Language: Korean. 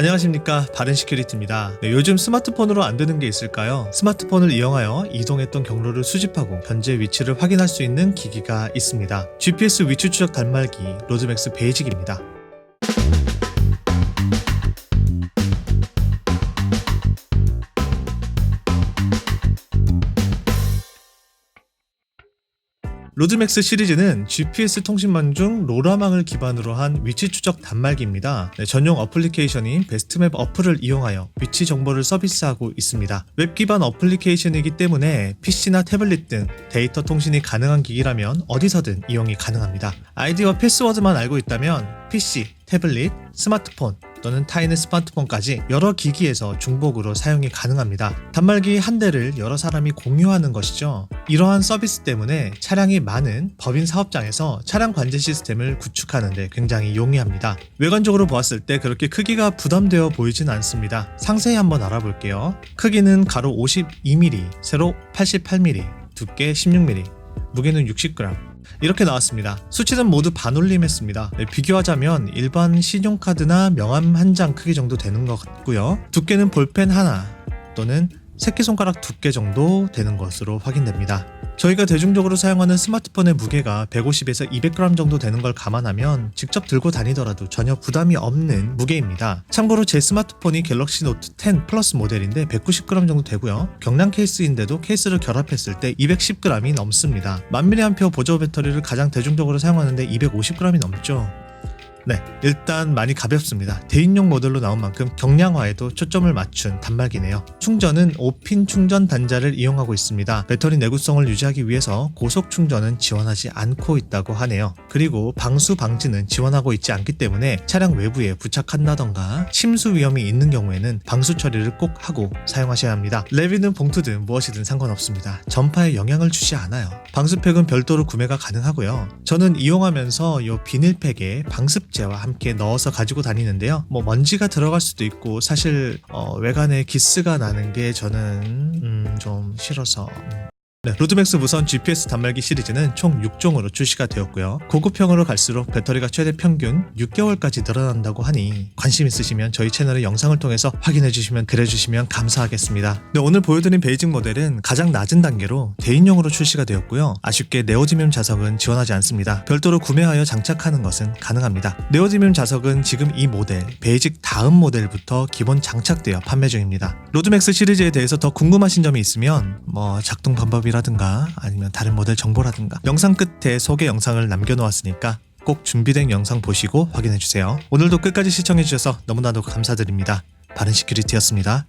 안녕하십니까 바른 시큐리티입니다. 네, 요즘 스마트폰으로 안 되는 게 있을까요? 스마트폰을 이용하여 이동했던 경로를 수집하고 현재 위치를 확인할 수 있는 기기가 있습니다. GPS 위치 추적 단말기 로드맥스 베이직입니다. 로드맥스 시리즈는 GPS 통신망 중 로라망을 기반으로 한 위치 추적 단말기입니다. 네, 전용 어플리케이션인 베스트맵 어플을 이용하여 위치 정보를 서비스하고 있습니다. 웹 기반 어플리케이션이기 때문에 PC나 태블릿 등 데이터 통신이 가능한 기기라면 어디서든 이용이 가능합니다. 아이디와 패스워드만 알고 있다면 PC, 태블릿, 스마트폰 또는 타인의 스마트폰까지 여러 기기에서 중복으로 사용이 가능합니다. 단말기 한 대를 여러 사람이 공유하는 것이죠. 이러한 서비스 때문에 차량이 많은 법인 사업장에서 차량 관제 시스템을 구축하는데 굉장히 용이합니다. 외관적으로 보았을 때 그렇게 크기가 부담되어 보이진 않습니다. 상세히 한번 알아볼게요. 크기는 가로 52mm, 세로 88mm, 두께 16mm, 무게는 60g. 이렇게 나왔습니다. 수치는 모두 반올림했습니다. 네, 비교하자면 일반 신용카드나 명함 한 장 크기 정도 되는 것 같고요. 두께는 볼펜 하나 또는 새끼손가락 두께 정도 되는 것으로 확인됩니다. 저희가 대중적으로 사용하는 스마트폰의 무게가 150에서 200g 정도 되는 걸 감안하면 직접 들고 다니더라도 전혀 부담이 없는 무게입니다. 참고로 제 스마트폰이 갤럭시 노트 10 플러스 모델인데 190g 정도 되고요. 경량 케이스인데도 케이스를 결합했을 때 210g이 넘습니다. 1000mAh 보조 배터리를 가장 대중적으로 사용하는데 250g이 넘죠. 네, 일단 많이 가볍습니다. 대인용 모델로 나온 만큼 경량화에도 초점을 맞춘 단말기네요. 충전은 5핀 충전 단자를 이용하고 있습니다. 배터리 내구성을 유지하기 위해서 고속 충전은 지원하지 않고 있다고 하네요. 그리고 방수 방지는 지원하고 있지 않기 때문에 차량 외부에 부착한다던가 침수 위험이 있는 경우에는 방수 처리를 꼭 하고 사용하셔야 합니다. 레비는 봉투든 무엇이든 상관없습니다. 전파에 영향을 주지 않아요. 방수팩은 별도로 구매가 가능하고요. 저는 이용하면서 이 비닐팩에 방 습제와 함께 넣어서 가지고 다니는데요. 뭐 먼지가 들어갈 수도 있고 사실 어, 외관에 기스가 나는 게 저는 음, 좀 싫어서 음. 네, 로드맥스 무선 GPS 단말기 시리즈는 총 6종으로 출시가 되었고요. 고급형으로 갈수록 배터리가 최대 평균 6개월까지 늘어난다고 하니 관심 있으시면 저희 채널의 영상을 통해서 확인해 주시면 그래 주시면 감사하겠습니다. 네, 오늘 보여드린 베이직 모델은 가장 낮은 단계로 대인용으로 출시가 되었고요. 아쉽게 네오지뮴 자석은 지원하지 않습니다. 별도로 구매하여 장착하는 것은 가능합니다. 네오지뮴 자석은 지금 이 모델 베이직 다음 모델부터 기본 장착되어 판매 중입니다. 로드맥스 시리즈에 대해서 더 궁금하신 점이 있으면 뭐 작동 방법 이 라든가 아니면 다른 모델 정보라든가 영상 끝에 소개 영상을 남겨놓았으니까 꼭 준비된 영상 보시고 확인해주세요. 오늘도 끝까지 시청해주셔서 너무나도 감사드립니다. 바른 시큐리티였습니다.